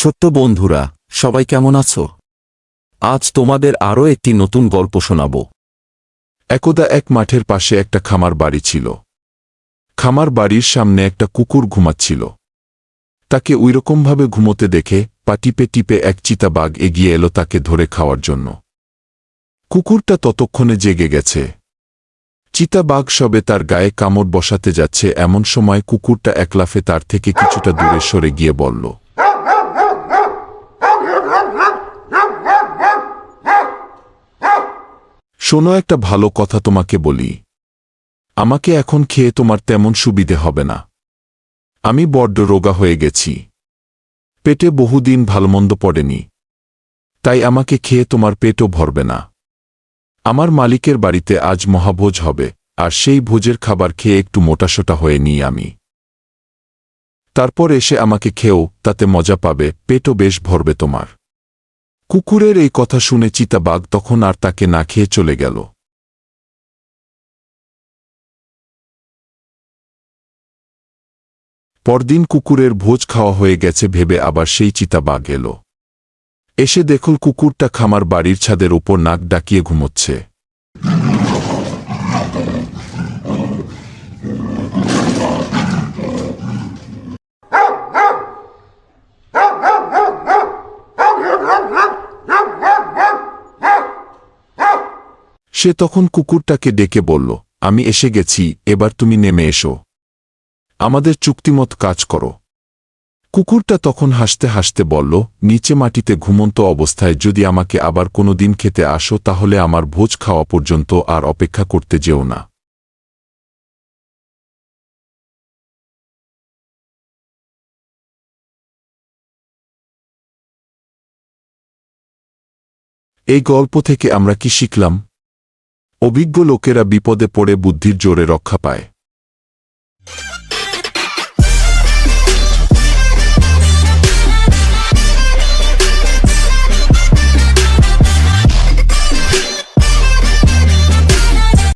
ছোট্ট বন্ধুরা, সবাই কেমন আছো? আজ তোমাদের আরও একটি নতুন গল্প শোনাব। একদা এক মাঠের পাশে একটা খামার বাড়ি ছিল। খামার বাড়ির সামনে একটা কুকুর ঘুমাচ্ছিল। তাকে ওইরকমভাবে ঘুমোতে দেখে পা টিপে টিপে এক চিতাবাঘ এগিয়ে এলো তাকে ধরে খাওয়ার জন্য। কুকুরটা ততক্ষণে জেগে গেছে। চিতাবাঘ সবে তার গায়ে কামড় বসাতে যাচ্ছে, এমন সময় কুকুরটা একলাফে তার থেকে কিছুটা দূরে সরে গিয়ে বলল শোনো, একটা ভালো কথা তোমাকে বলি। আমাকে এখন খেয়ে তোমার তেমন সুবিধে হবে না। আমি বড্ড রোগা হয়ে গেছি। পেটে বহুদিন ভালোমন্দ পড়েনি। তাই আমাকে খেয়ে তোমার পেটও ভরবে না। আমার মালিকের বাড়িতে আজ মহাভোজ হবে, আর সেই ভোজের খাবার খেয়ে একটু মোটাসোটা হয়ে নিই আমি। তারপর এসে আমাকে খেয়েও তাতে মজা পাবে, পেটও বেশ ভরবে তোমার। কুকুরের এই কথা শুনে চিতাবাঘ তখন আর তাকে না খেয়ে চলে গেল। পরদিন কুকুরের ভোজ খাওয়া হয়ে গেছে ভেবে আবার সেই চিতাবাঘ এল। এসে দেখল কুকুরটা খামার বাড়ির ছাদের ওপর নাক ডাকিয়ে ঘুমোচ্ছে। সে তখন কুকুরটাকে ডেকে বলল, আমি এসে গেছি, এবার তুমি নেমে এসো। আমাদের চুক্তিমত কাজ করো। কুকুরটা তখন হাসতে হাসতে বলল, নিচে মাটিতে ঘুমন্ত অবস্থায় যদি আমাকে আবার কোনো দিন খেতে আসো, তাহলে আমার ভোজ খাওয়া পর্যন্ত আর অপেক্ষা করতে যেও না। এই গল্প থেকে আমরা কি শিখলাম? অভিজ্ঞ লোকেরা বিপদে পড়ে বুদ্ধির জোরে রক্ষা পায়।